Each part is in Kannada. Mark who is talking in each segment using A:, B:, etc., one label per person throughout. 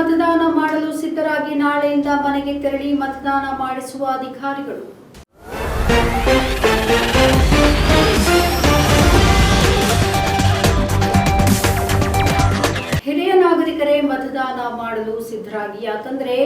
A: ಮತದಾನ ಮಾಡಲು ಸಿದ್ಧರಾಗಿ ನಾಳೆಯಿಂದ ಮನೆಗೆ ತೆರಳಿ ಮತದಾನ ಮಾಡಿಸುವ ಅಧಿಕಾರಿಗಳು. ಹಿರಿಯ ನಾಗರಿಕರೇ ಮತದಾನ ಮಾಡಲು ಸಿದ್ಧರಾಗಿ, ಯಾಕಂದ್ರೆ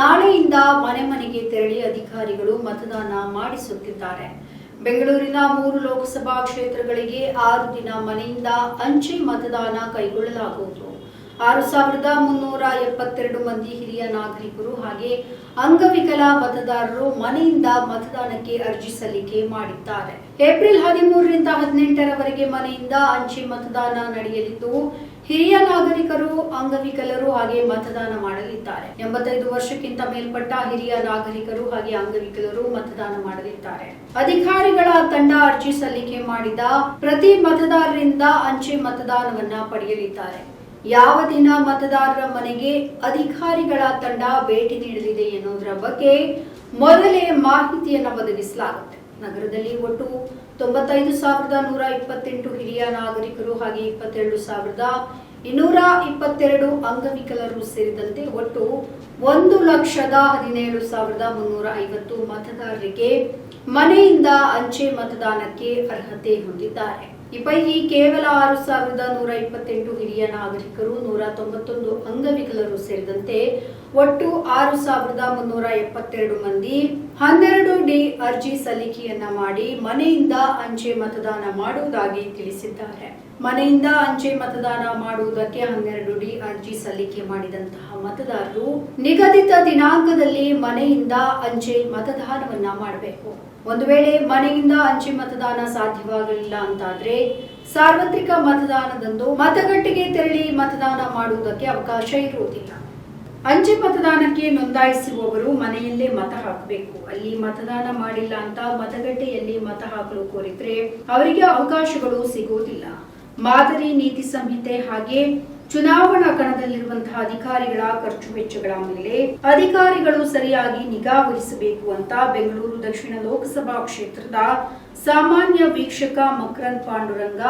A: ನಾಳೆಯಿಂದ ಮನೆ ಮನೆಗೆ ತೆರಳಿ ಅಧಿಕಾರಿಗಳು ಮತದಾನ ಮಾಡಿಸುತ್ತಿದ್ದಾರೆ. ಬೆಂಗಳೂರಿನ ಮೂರು ಲೋಕಸಭಾ ಕ್ಷೇತ್ರಗಳಿಗೆ ಆರು ದಿನ ಮನೆಯಿಂದ ಅಂಚೆ ಮತದಾನ ಕೈಗೊಳ್ಳಲಾಗುವುದು. ಆರು ಸಾವಿರದ ಮುನ್ನೂರ ಎಪ್ಪತ್ತೆರಡು ಮಂದಿ ಹಿರಿಯ ನಾಗರಿಕರು ಹಾಗೆ ಅಂಗವಿಕಲ ಮತದಾರರು ಮನೆಯಿಂದ ಮತದಾನಕ್ಕೆ ಅರ್ಜಿ ಸಲ್ಲಿಕೆ ಮಾಡಿದ್ದಾರೆ. ಏಪ್ರಿಲ್ ಹದಿಮೂರರಿಂದ ಹದಿನೆಂಟರವರೆಗೆ ಮನೆಯಿಂದ ಅಂಚೆ ಮತದಾನ ನಡೆಯಲಿದ್ದು, ಹಿರಿಯ ನಾಗರಿಕರು, ಅಂಗವಿಕಲರು ಹಾಗೆ ಮತದಾನ ಮಾಡಲಿದ್ದಾರೆ. ಎಂಬತ್ತೈದು ವರ್ಷಕ್ಕಿಂತ ಮೇಲ್ಪಟ್ಟ ಹಿರಿಯ ನಾಗರಿಕರು ಹಾಗೆ ಅಂಗವಿಕಲರು ಮತದಾನ ಮಾಡಲಿದ್ದಾರೆ. ಅಧಿಕಾರಿಗಳ ತಂಡ ಅರ್ಜಿ ಸಲ್ಲಿಕೆ ಮಾಡಿದ ಪ್ರತಿ ಮತದಾರರಿಂದ ಅಂಚೆ ಮತದಾನವನ್ನ ಪಡೆಯಲಿದ್ದಾರೆ. ಯಾವ ದಿನ ಮತದಾರರ ಮನೆಗೆ ಅಧಿಕಾರಿಗಳ ತಂಡ ಭೇಟಿ ನೀಡಲಿದೆ ಎನ್ನುವುದರ ಬಗ್ಗೆ ಮೊದಲೇ ಮಾಹಿತಿಯನ್ನು ಒದಗಿಸಲಾಗುತ್ತೆ. ನಗರದಲ್ಲಿ ಒಟ್ಟು ತೊಂಬತ್ತೈದು ಸಾವಿರದ ನೂರ ಇಪ್ಪತ್ತೆಂಟು ಹಿರಿಯ ನಾಗರಿಕರು ಹಾಗೆ ಇಪ್ಪತ್ತೆರಡು ಸಾವಿರದ ಇನ್ನೂರ ಇಪ್ಪತ್ತೆರಡು ಅಂಗವಿಕಲರು ಸೇರಿದಂತೆ ಒಟ್ಟು ಒಂದು ಲಕ್ಷದ ಹದಿನೇಳು ಸಾವಿರದ ಮುನ್ನೂರ ಐವತ್ತು ಮತದಾರರಿಗೆ ಮನೆಯಿಂದ ಅಂಚೆ ಮತದಾನಕ್ಕೆ ಅರ್ಹತೆ ಹೊಂದಿದ್ದಾರೆ. ಪೈಕಿ ಕೇವಲ ಆರು ಸಾವಿರದ ನೂರ ಇಪ್ಪತ್ತೆಂಟು ಹಿರಿಯ ನಾಗರಿಕರು, ನೂರ ತೊಂಬತ್ತೊಂದು ಅಂಗವಿಕಲರು ಸೇರಿದಂತೆ ಒಟ್ಟು ಆರು ಸಾವಿರದ ಮುನ್ನೂರ ಎಪ್ಪತ್ತೆರಡು ಮಂದಿ ಹನ್ನೆರಡು ಡಿ ಅರ್ಜಿ ಸಲ್ಲಿಕೆಯನ್ನ ಮಾಡಿ ಮನೆಯಿಂದ ಅಂಚೆ ಮತದಾನ ಮಾಡುವುದಾಗಿ ತಿಳಿಸಿದ್ದಾರೆ. ಮನೆಯಿಂದ ಅಂಚೆ ಮತದಾನ ಮಾಡುವುದಕ್ಕೆ ಹನ್ನೆರಡು ಡಿ ಅರ್ಜಿ ಸಲ್ಲಿಕೆ ಮಾಡಿದಂತಹ ಮತದಾರರು ನಿಗದಿತ ದಿನಾಂಕದಲ್ಲಿ ಮನೆಯಿಂದ ಅಂಚೆ ಮತದಾನವನ್ನ ಮಾಡಬೇಕು. ಒಂದು ವೇಳೆ ಮನೆಯಿಂದ ಅಂಚೆ ಮತದಾನ ಸಾಧ್ಯವಾಗಲಿಲ್ಲ ಅಂತಾದ್ರೆ ಸಾರ್ವತ್ರಿಕ ಮತದಾನದಂದು ಮತಗಟ್ಟೆಗೆ ತೆರಳಿ ಮತದಾನ ಮಾಡುವುದಕ್ಕೆ ಅವಕಾಶ ಇರುವುದಿಲ್ಲ. ಅಂಚೆ ಮತದಾನಕ್ಕೆ ನೋಂದಾಯಿಸುವವರು ಮನೆಯಲ್ಲೇ ಮತ ಹಾಕಬೇಕು. ಅಲ್ಲಿ ಮತದಾನ ಮಾಡಿಲ್ಲ ಅಂತ ಮತಗಟ್ಟೆಯಲ್ಲಿ ಮತ ಹಾಕಲು ಕೋರಿದ್ರೆ ಅವರಿಗೆ ಅವಕಾಶಗಳು ಸಿಗುವುದಿಲ್ಲ. ಮಾದರಿ ನೀತಿ ಸಂಹಿತೆ ಹಾಗೆ ಚುನಾವಣಾ ಕಣದಲ್ಲಿರುವಂತಹ ಅಧಿಕಾರಿಗಳ ಖರ್ಚು ವೆಚ್ಚಗಳ ಮೇಲೆ ಅಧಿಕಾರಿಗಳು ಸರಿಯಾಗಿ ನಿಗಾ ವಹಿಸಬೇಕು ಅಂತ ಬೆಂಗಳೂರು ದಕ್ಷಿಣ ಲೋಕಸಭಾ ಕ್ಷೇತ್ರದ ಸಾಮಾನ್ಯ ವೀಕ್ಷಕ ಮಕ್ರನ್ ಪಾಂಡುರಂಗ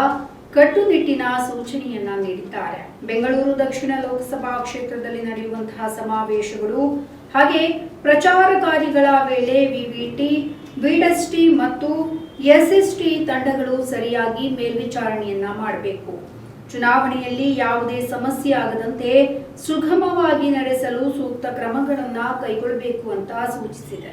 A: ಕಟ್ಟುನಿಟ್ಟಿನ ಸೂಚನೆಯನ್ನ ನೀಡಿದ್ದಾರೆ. ಬೆಂಗಳೂರು ದಕ್ಷಿಣ ಲೋಕಸಭಾ ಕ್ಷೇತ್ರದಲ್ಲಿ ನಡೆಯುವಂತಹ ಸಮಾವೇಶಗಳು ಹಾಗೆ ಪ್ರಚಾರ ಕಾರ್ಯಗಳ ವೇಳೆ ವಿವಿಟಿ, ವಿಡಸ್ಟಿ ಮತ್ತು ಎಸ್ಎಸ್ಟಿ ತಂಡಗಳು ಸರಿಯಾಗಿ ಮೇಲ್ವಿಚಾರಣೆಯನ್ನ ಮಾಡಬೇಕು. ಚುನಾವಣೆಯಲ್ಲಿ ಯಾವುದೇ ಸಮಸ್ಯೆ ಆಗದಂತೆ ಸುಗಮವಾಗಿ ನಡೆಸಲು ಸೂಕ್ತ ಕ್ರಮಗಳನ್ನ ಕೈಗೊಳ್ಳಬೇಕು ಅಂತ ಸೂಚಿಸಿದೆ.